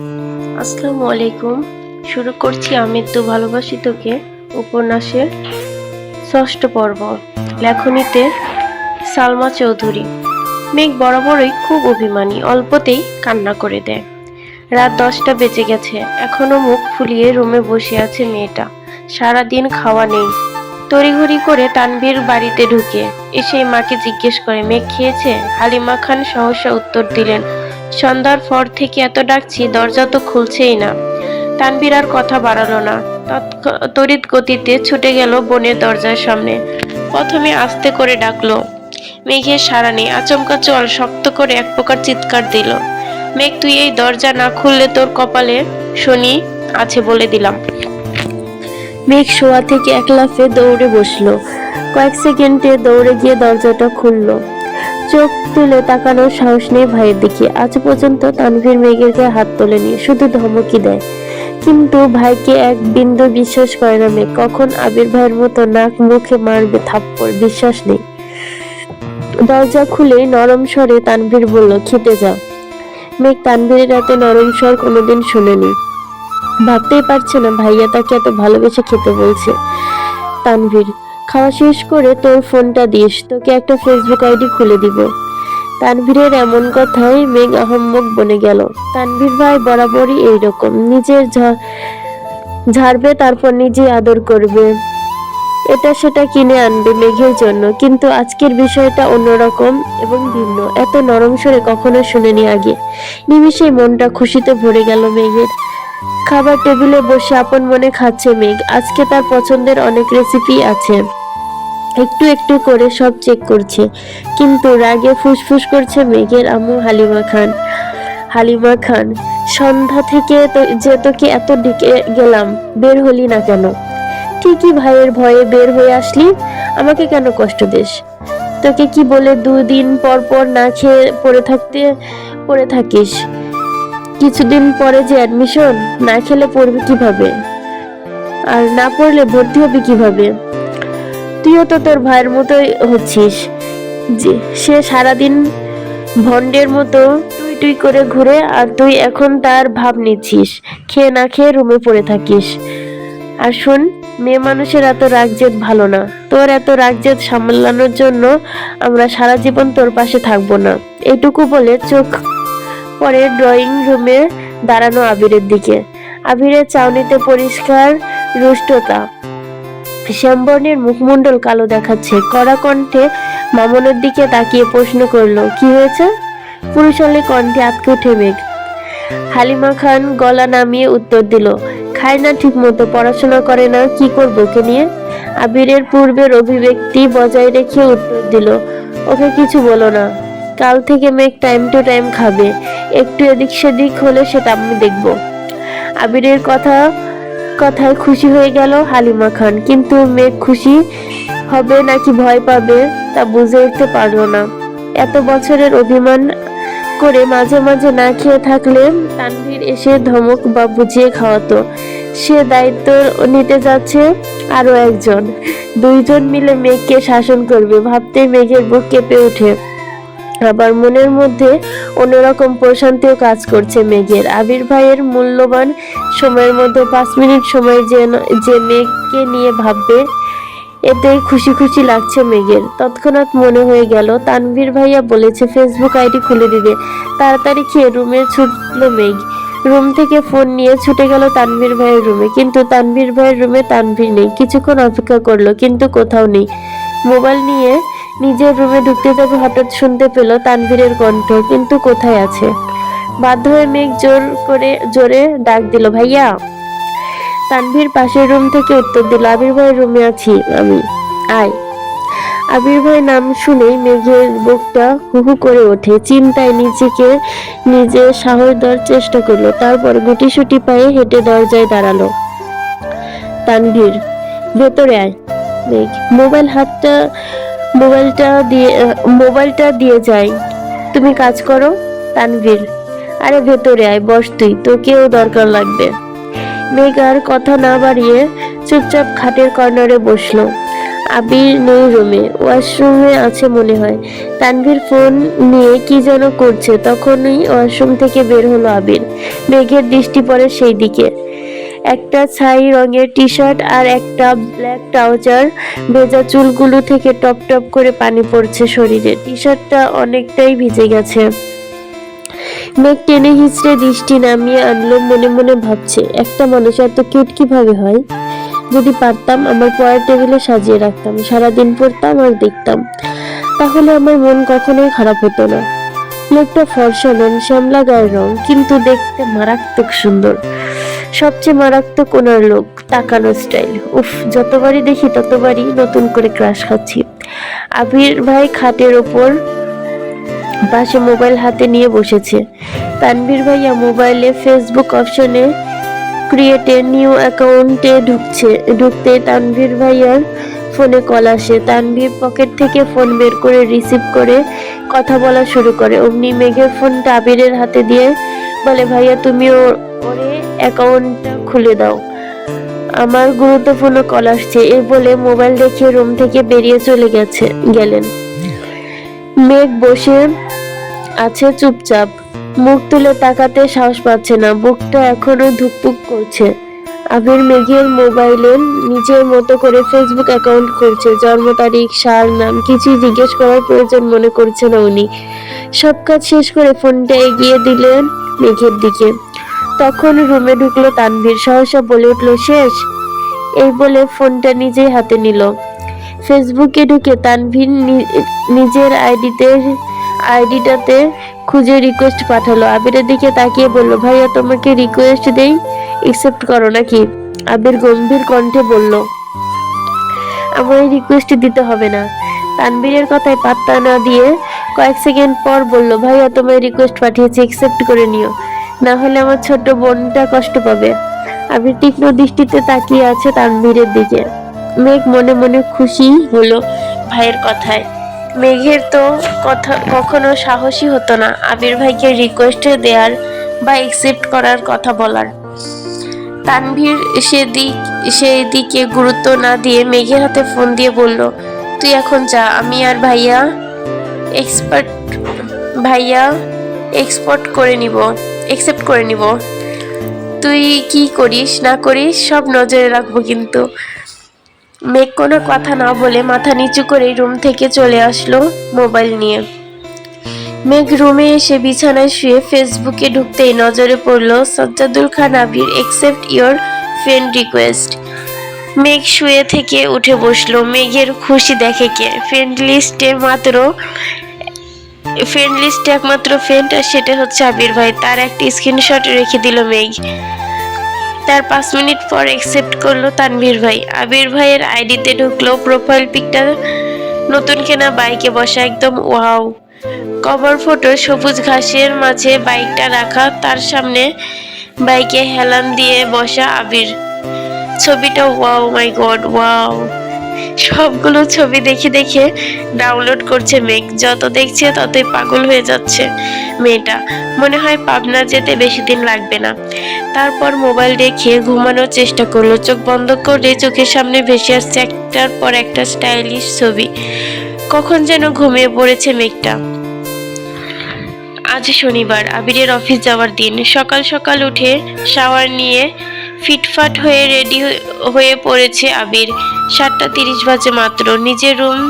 আসসালামু আলাইকুম। শুরু করছি আমি তো ভালোবাসি তোকে উপন্যাসের ষষ্ঠ পর্ব, লেখনীতে সালমা চৌধুরী। মেঘ বরাবরই খুব অভিমানী, অল্পতেই কান্না করে দেয়। রাত দশটা বেজে গেছে, এখনও মুখ ফুলিয়ে রুমে বসে আছে মেয়েটা। সারাদিন খাওয়া নেই। তড়িঘড়ি করে তানভীর বাড়িতে ঢুকে এসে মাকে জিজ্ঞেস করে, মেঘ খেয়েছে? হালিমা খান সহসা উত্তর দিলেন সন্ধ্যার পর থেকে এত ডাকছি, দরজা তো খুলছেই না। তানভীর আর কথা বাড়ালো না। তড়িৎ গতিতে ছুটে গেল বোনের দরজার সামনে। প্রথমে আস্তে করে ডাকলো। মেঘের সারা নেই আচমকা চল শক্ত করে এক প্রকার চিৎকার দিল। মেঘ, তুই এই দরজা না খুললে তোর কপালে শনি আছে বলে দিলাম। মেঘ শোয়া থেকে এক লাফে দৌড়ে বসল। কয়েক সেকেন্ডে দৌড়ে গিয়ে দরজাটা খুললো। চোখ তুলে তাকানোর সাহস নেই ভাইয়ের দিকে। আজ পর্যন্ত তানভীর মেঘের গায়ে হাত তোলেনি, শুধু ধমকি দেয়। কিন্তু ভাইকে এক বিন্দু বিশ্বাস করে না মেঘ। কখন আবির ভাইয়ের মতো নাক মুখে মারবে থাপ্পড়? বিশ্বাস নেই। দরজা খুলে নরম স্বরে তানভীর বলল, খেতে যাও। মেঘ তানভীরের এত নরম স্বর কোনোদিন শুনেনি। ভাবতেই পারছে না ভাইয়া তাকে এত ভালোবেসে খেতে বলছে। তানভীর খাওয়া শেষ করে তোর ফোনটা দিস, তোকে একটা ফেসবুক আইডি খুলে দিব। তানভীরের এমন কথাই মেঘ আহম্মক বনে গেল। তানভীর ভাই বরাবরই এইরকম, নিজের ঝাড়বে তারপর নিজে আদর করবে। এটা সেটা কিনে আনবে মেঘের জন্য, কিন্তু আজকের বিষয়টা অন্যরকম এবং ভিন্ন। এত নরম সরে কখনো শুনেনি আগে। নিমিষেই মনটা খুশিতে ভরে গেল মেঘের। খাবার টেবিলে বসে আপন মনে খাচ্ছে মেঘ। আজকে তার পছন্দের অনেক রেসিপি আছে। একটু একটু করে সব চেক করছে। কিন্তু রাগে ফুসফুস করছে মেঘের আম্মু হালিমা খান। হালিমা খান, সন্ধ্যা থেকে যে তোকে এত ডেকে গেলাম, বের হলি না কেন? ঠিকই ভাইয়ের ভয়ে বের হয়ে আসলি, আমাকে কেন কষ্ট দিস? তোকে কি বলে দুদিন পর পর না খেয়ে পড়ে থাকতে, পড়ে থাকিস? কিছুদিন পরে যে অ্যাডমিশন না খেলে পড়বি কীভাবে? আর না পড়লে ভর্তি হবি কীভাবে? তুইও তো তোর ভাইয়ের মতোই হচ্ছিস। যে, সে সারাদিন ভন্ডের মতো টুই টুই করে ঘুরে আর তুই এখন তার ভাব নিচ্ছিস, খেয়ে না খেয়ে রুমে পড়ে থাকিস। আর শোন, মেয়ে মানুষের এত রাগজেদ ভালো না। তোর এত রাগজেদ সামলানোর জন্য আমরা সারা জীবন তোর পাশে থাকব না। এটুকু বলে চোখ পরে ড্রয়িং রুমে দাঁড়ানো আবিরের দিকে। আবিরের চাউনিতে পরিষ্কার রুষ্টতা। শ্যামবর্ণের মুখমণ্ডল কালো দেখাচ্ছে। কড়া কণ্ঠে মামনের দিকে তাকিয়ে প্রশ্ন করল, কি হয়েছে? পুরুষালী কণ্ঠে আটকে উঠে মেঘ। হালিমা খান গলা নামিয়ে উত্তর দিল, খায় না ঠিক মতো পড়াশোনা করে না, কি করব ওকে নিয়ে? আবিরের পূর্বের অভিব্যক্তি বজায় রেখে উত্তর দিল, ওকে কিছু বলো না। কাল থেকে মেঘ টাইম টু টাইম খাবে। একটু এদিক সেদিক হলে সেটা আমি দেখব। আবিরের কথা, কথায় খুশি হয়ে গেল হালিমা খান। কিন্তু মেঘ খুশি হবে নাকি ভয় পাবে তা বুঝে উঠতে পারল না। এত বছরের অভিমান করে মাঝে মাঝে না খেয়ে থাকলে তানভীর এসে ধমক বা বুঝিয়ে খাওয়াতো। সে দায়িত্ব নিতে যাচ্ছে আরও একজন। দুইজন মিলে মেঘকে শাসন করবে। ভাবতে মেঘের বুক কেঁপে ওঠে। আবার মনের মধ্যে অন্যরকম প্রশান্তিও কাজ করছে মেঘের। আবির ভাইয়ের মূল্যবান সময়ের মধ্যে পাঁচ মিনিট সময় যে যে মেঘকে নিয়ে ভাববে, এতেই খুশি খুশি লাগছে মেঘের। তৎক্ষণাৎ মনে হয়ে গেল, তানভীর ভাইয়া বলেছে ফেসবুক আইডি খুলে দিবে। তাড়াতাড়ি খেয়ে রুমে ছুটলো মেঘ। রুম থেকে ফোন নিয়ে ছুটে গেল তানভীর ভাইয়ের রুমে। কিন্তু তানভীর ভাইয়ের রুমে তানভীর নেই। কিছুক্ষণ অপেক্ষা করল, কিন্তু কোথাও নেই। মোবাইল নিয়ে নিজের রুমে ঢুকতে যাবে হঠাৎ শুনতে পেল তানভীরের কণ্ঠ, কিন্তু কোথায় আছে? বাধ্য হয়ে মেঘ জোর করে, জোরে ডাক দিল, ভাইয়া! তানভীর পাশের রুম থেকে উত্তর দিল, আবির ভাইয়ের রুমে আছি আমি। আয়। আবির ভাই নাম শুনেই মেঘের বুকটা হুহু করে ওঠে, চিন্তায় নিজেকে, নিজে সাহস দেওয়ার চেষ্টা করল, তারপর গুটিসুটি পায়ে হেঁটে দরজায় দাঁড়াল। তানভীর, ভেতরে আয়। মেঘ, মোবাইল হাতটা মোবাইলটা দিয়ে মোবাইলটা দিয়ে যাই। তুমি কাজ করো, তানভীর। আরে ভেতরে আয়, বস তুই, তোকেও দরকার লাগবে। মেঘার কথা না বাড়িয়ে চুপচাপ খাটের কর্নারে বসল। আবির নেই রুমে ওয়াশরুমে আছে মনে হয়। তানভীর ফোন নিয়ে কি যেন করছে, তখনই ওয়াশরুম থেকে বের হলো আবির। মেঘের দৃষ্টি পড়ে সেই দিকে। একটা ছাই রঙের টি শার্ট আর একটা ব্ল্যাক ট্রাউজার। ভেজা চুলগুলো থেকে টপ টপ করে পানি পড়ছে শরীরে। টি শার্টটা অনেকটাই ভিজে গেছে। মেঘ টেনে হিচড়ে দৃষ্টি নামিয়ে আনলো, মনে মনে ভাবছে, একটা মানুষ এত কিউট কীভাবে হয়? যদি পারতাম, আমার পড়ার টেবিলে সাজিয়ে রাখতাম, সারাদিন পড়তাম আর দেখতাম, তাহলে আমার মন কখনোই খারাপ হতো না। লোকটা ফর্সা নন শ্যামলা গায়ের রং, কিন্তু দেখতে মারাত্মক সুন্দর। সবচেয়ে মারাত্মক ওনার লোক তাকানো স্টাইল উফ, যতবারই দেখি ততবারই নতুন করে ক্রাশ খাচ্ছি। আবির ভাই খাটের ওপর পাশে মোবাইল হাতে নিয়ে বসেছে। তানভীর ভাইয়া মোবাইলে ফেসবুক অপশনে ক্রিয়েটে নিউ অ্যাকাউন্টে ঢুকছে। ঢুকতে তানভীর ভাইয়ার ফোনে কল আসে। তানভীর পকেট থেকে ফোন বের করে রিসিভ করে কথা বলা শুরু করে। অমনি মেঘের ফোনটা আবিরের হাতে দিয়ে বলে, ভাইয়া তুমি ওরে অ্যাকাউন্টটা খুলে দাও। আমার গুরুত্বপূর্ণ কল আসছে। এ বলে মোবাইল রেখে রুম থেকে বেরিয়ে চলে গেছে, গেলেন। মেঘ বসে আছে চুপচাপ। মুখ তুলে তাকাতে সাহস পাচ্ছে না। বুকটা এখনও ধুকপুক করছে। আবির মেঘের মোবাইলে নিজের মতো করে ফেসবুক অ্যাকাউন্ট করছে জন্ম তারিখ, সাল, নাম কিছুই জিজ্ঞেস করার প্রয়োজন মনে করছে না উনি। সব কাজ শেষ করে ফোনটা এগিয়ে দিলেন মেঘের দিকে। তখন রুমে ঢুকলো তানভীর, সহসা বলে উঠল, শেষ। এই বলে ফোনটা নিজেই হাতে নিল। ফেসবুকে ঢুকে তানভীর নিজের আইডিতে, আইডিটাতে খুঁজে রিকোয়েস্ট পাঠালো। আবিরের দিকে তাকিয়ে বলল, ভাইয়া, তোমাকে রিকোয়েস্ট দেই? একসেপ্ট করো নাকি? আবির গম্ভীর কণ্ঠে বলল, আমার এই রিকোয়েস্ট দিতে হবে না। তানবীরের কথায় পাত্তা না দিয়ে কয়েক সেকেন্ড পর বলল, ভাইয়া, তোমায় রিকোয়েস্ট পাঠিয়েছি একসেপ্ট করে নিও। না হলে আমার ছোট্ট বোনটা কষ্ট পাবে। আবির তীক্ষ্ণ দৃষ্টিতে তাকিয়ে আছে তানবীরের দিকে। মেঘ মনে মনে খুশি হলো ভাইয়ের কথায়। মেঘের তো কথা কখনো সাহসী হতো না। আবির ভাইকে রিকোয়েস্ট দেওয়ার বা একসেপ্ট করার কথা বলার। তানভীর সেদিক সেই দিকে গুরুত্ব না দিয়ে মেঘের হাতে ফোন দিয়ে বলল, তুই এখন যা, আমি আর ভাইয়া এক্সপার্ট ভাইয়া এক্সপোর্ট করে নিব। একসেপ্ট করে নিব। তুই কি করিস, না করিস, সব নজরে রাখব কিন্তু। মেঘ কোনো কথা না বলে মাথা নিচু করে রুম থেকে চলে আসলো মোবাইল নিয়ে। মেঘ রুমে এসে বিছানায় শুয়ে ফেসবুকে ঢুকতেই নজরে পড়ল Sajjadul Khan Abir accept your friend request মেঘ শুয়ে থেকে উঠে বসল। মেঘের খুশি দেখে কে? ফ্রেন্ড লিস্টে মাত্র ফ্রেন্ড লিস্টে একমাত্র ফ্রেন্ড আর সেটা হচ্ছে আবির ভাই। তার একটি স্ক্রিনশট রেখে দিল মেঘ। তার পাঁচ মিনিট পর অ্যাকসেপ্ট করল তানভীর ভাই। আবির ভাইয়ের আইডিতে ঢুকলো প্রোফাইল পিকটা নতুন কেনা বাইকে বসা একদম ওয়াও কভার ফটো সবুজ ঘাসের মাঝে বাইকটা রাখা, তার সামনে বাইকে হেলান দিয়ে বসা আবির। ছবিটা ওয়াও মাই গড ওয়াও সবগুলো ছবি দেখে দেখে ডাউনলোড করছে মেঘ। যত দেখছে ততই পাগল হয়ে যাচ্ছে মেয়েটা। মনে হয় পাবনা যেতে বেশি দিন লাগবে না। তারপর মোবাইল রেখে ঘুমানোর চেষ্টা করল। চোখ বন্ধ করে চোখের সামনে ভেসে আসছে একটার পর একটা স্টাইলিশ ছবি। কখন যেন ঘুমিয়ে পড়েছে মেঘটা। আজ শনিবার, আবিরের অফিস যাওয়ার দিন। সকাল সকাল উঠে শাওয়ার নিয়ে ফিটফাট হয়ে রেডি হয়ে পড়েছে আবির। সাতটা তিরিশ বাজে মাত্র। নিজের রুম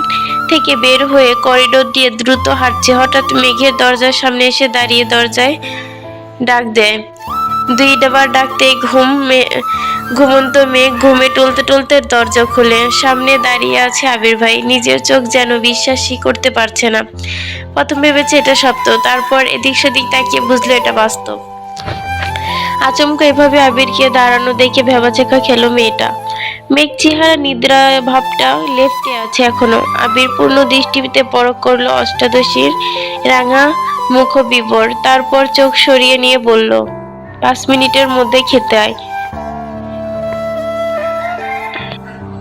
থেকে বের হয়ে করিডোর দিয়ে দ্রুত হাঁটছে। হঠাৎ মেঘের দরজার সামনে এসে দাঁড়িয়ে দরজায় ডাক দেয়। দুই ডাবার ডাকতে ঘুম ঘুমন্ত মেঘ ঘুমে টলতে টলতে দরজা খুলে। সামনে দাঁড়িয়ে আছে আবির ভাই। নিজের চোখ যেন বিশ্বাসই করতে পারছে না। প্রথম ভেবেছে এটা সত্য, তারপর এদিক সেদিক তাকিয়ে বুঝলো এটা বাস্তব। আচমকা এভাবে আবিরকে দাঁড়ানো দেখে ভেবাচেকা খেলো মেয়েটা। মেঘ চেহারা, নিদ্রা ভাবটা লেফটে আছে এখনও। আবির পূর্ণ দৃষ্টিতে পরক করল অষ্টাদশীর রাঙা মুখ বিবর তারপর চোখ সরিয়ে নিয়ে বলল, পাঁচ মিনিটের মধ্যে খেতে আয়।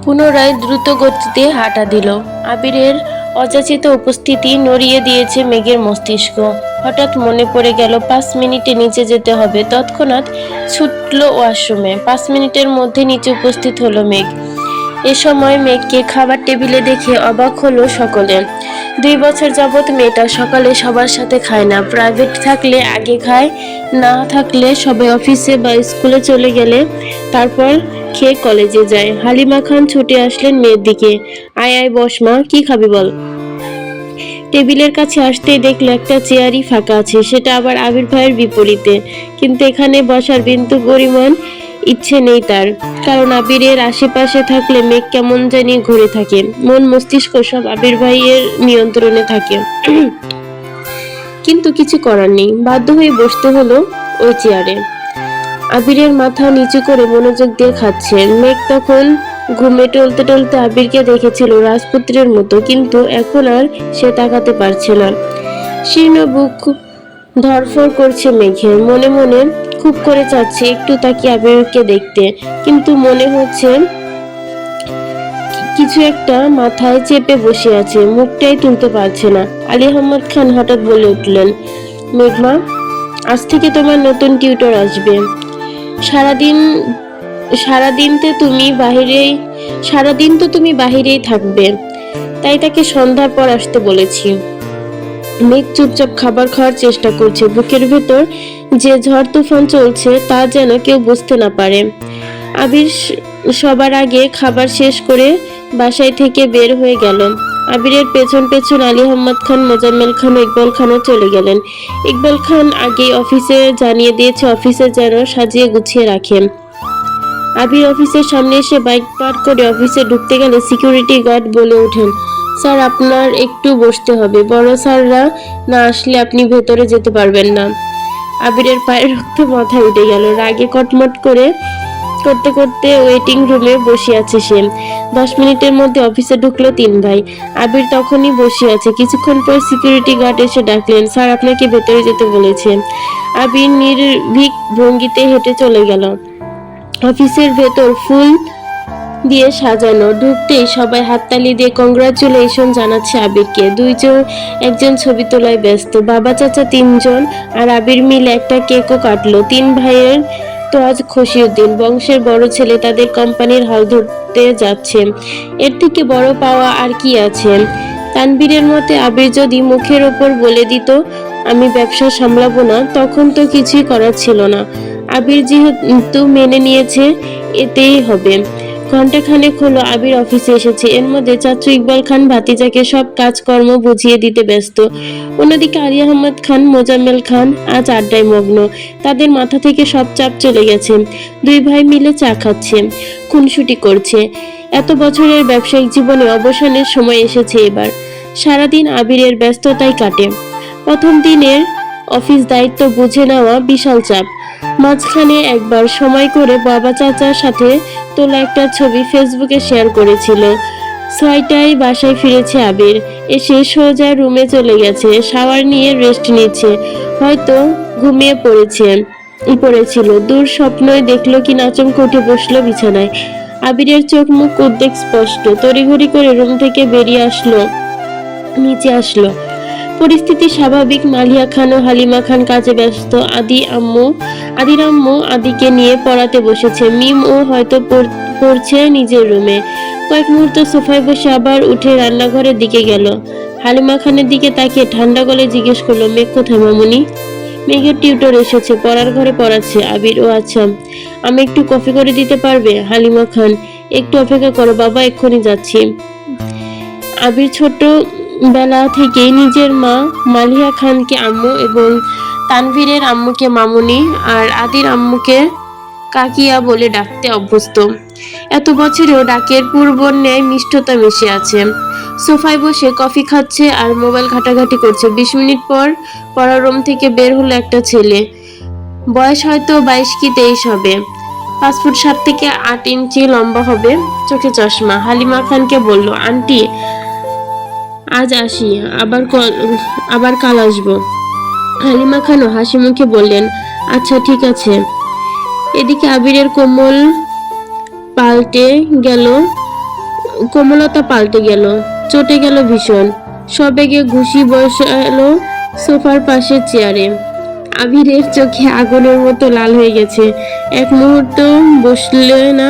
পুনরায় দ্রুত গতিতে হাঁটা দিল। আবিরের অযাচিত উপস্থিতি নড়িয়ে দিয়েছে মেঘের মস্তিষ্ক। হঠাৎ মনে পড়ে গেল, পাঁচ মিনিটে নিচে যেতে হবে। তৎক্ষণাৎ ছুটল ওয়াশরুমে। পাঁচ মিনিটের মধ্যে নিচে উপস্থিত হলো মেঘ। এ সময় মেঘকে খাবার টেবিলে দেখে অবাক হলো সকলে। দুই বছর যাবৎ মেয়েটা সকালে সবার সাথে খায় না প্রাইভেট থাকলে আগে খায়, না থাকলে সবাই অফিসে বা স্কুলে চলে গেলে তারপর খেয়ে কলেজে যায়। হালিমা খান ছুটে আসলেন মেয়ের দিকে। আয় আয় বস মা, কি খাবি বল? টেবিলের কাছে আসতেই দেখল একটা চেয়ারই ফাঁকা আছে, সেটা আবার আবির ভাইয়ের বিপরীতে। কিন্তু এখানে বসার বিন্দু পরিমাণ ইচ্ছে নেই তার। কারণ আবিরের আশেপাশে থাকলে মেঘ কেমন জানি ঘুরে থাকে। মন মস্তিষ্ক সব আবির ভাইয়ের নিয়ন্ত্রণে থাকে। কিন্তু কিছু করার নেই। বাধ্য হয়ে বসতে হলো ওই চেয়ারে। আবিরের মাথা নিচু করে মনোযোগ দিয়ে খাচ্ছে। মেঘ তখন ঘুমে টলতে টলতে আবিরকে দেখেছিল রাজপুত্রের মতো, কিন্তু এখন আর সে তাকাতে পারছে না। শীর্ণ বুক ধরফর করছে মেঘের। মনে মনে খুব করে চাচ্ছে, একটু তাকে আবিরকে দেখতে। কিন্তু মনে হচ্ছে কিছু একটা মাথায় চেপে বসে আছে, মুখটাই তুলতে পারছে না। আলী আহমদ খান হঠাৎ বলে উঠলেন, মেঘমা, আজ থেকে তোমার নতুন টিউটর আসবে। সারাদিন সারাদিন তো তুমি বাহিরেই, সারাদিন তো তুমি বাহিরেই থাকবে। তাই তাকে সন্ধ্যার পর আসতে বলেছি। মেঘ চুপচাপ খাবার খাওয়ার চেষ্টা করছে, বুকের ভেতর যে ঝড় তুফান চলছে তা যেন কেউ বুঝতে না পারে। আবির সবার আগে খাবার শেষ করে বাসায় থেকে বের হয়ে গেল। আবিরের পেছন পেছন আলী আহম্মদ খান, মোজাম্মেল খান, ইকবাল খানও চলে গেলেন। ইকবাল খান আগেই অফিসে জানিয়ে দিয়েছে, অফিসে যেন সাজিয়ে গুছিয়ে রাখেন আবির অফিসের সামনে এসে বাইক পার্ক করে অফিসে ঢুকতে গেলে সিকিউরিটি গার্ড বলে ওঠেন, স্যার, আপনার একটু বসতে হবে। বড় স্যাররা না আসলে আপনি ভেতরে যেতে পারবেন না। আবিরের পায়ের রক্ত মাথায় উঠে গেল। রাগে কটমট করে করতে করতে ওয়েটিং রুমে বসে আছে সে। দশ মিনিটের মধ্যে অফিসে ঢুকলো তিন ভাই। আবির তখনই বসে আছে। কিছুক্ষণ পর সিকিউরিটি গার্ড এসে ডাকলেন, স্যার, আপনাকে ভেতরে যেতে বলেছে। আবির নির্ভীক ভঙ্গিতে হেঁটে চলে গেল। অফিসের ভেতর ফুল দিয়ে সাজানো ঢুকতেই সবাই হাততালি দিয়ে কংগ্রাচুলেশন জানাচ্ছে আবিরকে। দুইজন, একজন ছবি তোলায় ব্যস্ত, বাবা চাচা তিনজন আর আবির মিলে একটা কেকও কাটলো। তিন ভাইয়ের তো আজ খুশির দিন বংশের বড় ছেলে তাদের কোম্পানির হাল ধরতে যাচ্ছে। এর থেকে বড় পাওয়া আর কি আছে? তানবীরের মতে আবির যদি মুখের ওপর বলে দিত, আমি ব্যবসা সামলাবো না, তখন তো কিছুই করার ছিল না। আবির যেহেতু মেনে নিয়েছে, এতেই হবে। ঘন্টাখানেক হলো আবির অফিসে এসেছে। এর মধ্যে চাচু ইকবাল খান, ভাতিজাকে সব কাজকর্ম বুঝিয়ে দিতে ব্যস্ত। অন্যদিকে আলী আহমদ খান, মোজাম্মেল খান, আজ আড্ডায় মগ্ন। তাদের মাথা থেকে সব চাপ চলে গেছে। দুই ভাই মিলে চা খাচ্ছে, খুনসুটি করছে। এত বছরের ব্যবসায়িক জীবনে অবসানের সময় এসেছে এবার। সারাদিন আবিরের ব্যস্ততাই কাটে। প্রথম দিনের অফিস দায়িত্ব বুঝে নেওয়া বিশাল চাপ। মাঝখানে একবার সময় করে বাবা চাচার সাথে তোলা একটা ছবি ফেসবুকে শেয়ার করেছিল। ছয়টায় বাসায় ফিরেছে আবির। এসে সোজা রুমে চলে গেছে। শাওয়ার নিয়ে রেস্ট নিচ্ছে। হয়তো ঘুমিয়ে পড়েছে, পড়েছিল। দূর স্বপ্নই দেখল কি নাচমকে উঠে বসল বিছানায়। আবিরের চোখ মুখ উদ্বেগ স্পষ্ট। তড়িঘড়ি করে রুম থেকে বেরিয়ে আসলো, নিচে আসলো। পরিস্থিতি স্বাভাবিক। মালিয়া খান ও হালিমা খান কাজে ব্যস্ত। আদি, আম্মু আদির আম্মু আদিকে নিয়ে পড়াতে বসেছে। মিম ও হয়তো পড়- পড়ছে নিজের রুমে। কয়েক মুহূর্ত সোফায় বসে আবার উঠে রান্নাঘরের দিকে গেল। হালিমা খানের দিকে তাকিয়ে ঠান্ডা গলে জিজ্ঞেস করল, মেঘ কোথায় মামুনি? মেঘের টিউটর এসেছে, পড়ার ঘরে পড়াচ্ছে, আবির ও আচ্ছা আমি একটু কফি করে দিতে পারবে? হালিমা খান, একটু অপেক্ষা করো, বাবা, এক্ষুনি যাচ্ছি। আবির ছোট বেলা থেকেই নিজের মা মালিয়া খানকে আম্মু এবং তানভীরের আম্মুকে মামুনি আর আদির আম্মুকে কাকিয়া বলে ডাকতে অভ্যস্ত। এত বছরেও ডাকের পূর্ব ন্যায় মিষ্টতা মিশে আছে। সোফায় বসে কফি খাচ্ছে আর মোবাইল ঘাটাঘাটি করছে। বিশ মিনিট পর পড়ার রুম থেকে বের হলো একটা ছেলে। বয়স হয়তো বাইশ কি তেইশ হবে। পাঁচ ফুট সাত থেকে আট ইঞ্চি লম্বা হবে। চোখে চশমা। হালিমা খানকে বলল, আন্টি আজ আসি, আবার আবার কাল আসব। হালিমা খানও হাসি মুখে বললেন আচ্ছা ঠিক আছে। এদিকে আবিরের কোমল পাল্টে গেল, কোমলতা পাল্টে গেল, চটে গেল ভীষণ। সবেগে ঘুষি বসালো সোফার পাশে চেয়ারে। আবিরের চোখে আগুনের মতো লাল হয়ে গেছে। এক মুহূর্ত বসলে না,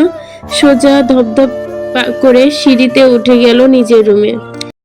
সোজা ধপধপ করে সিঁড়িতে উঠে গেল নিজের রুমে।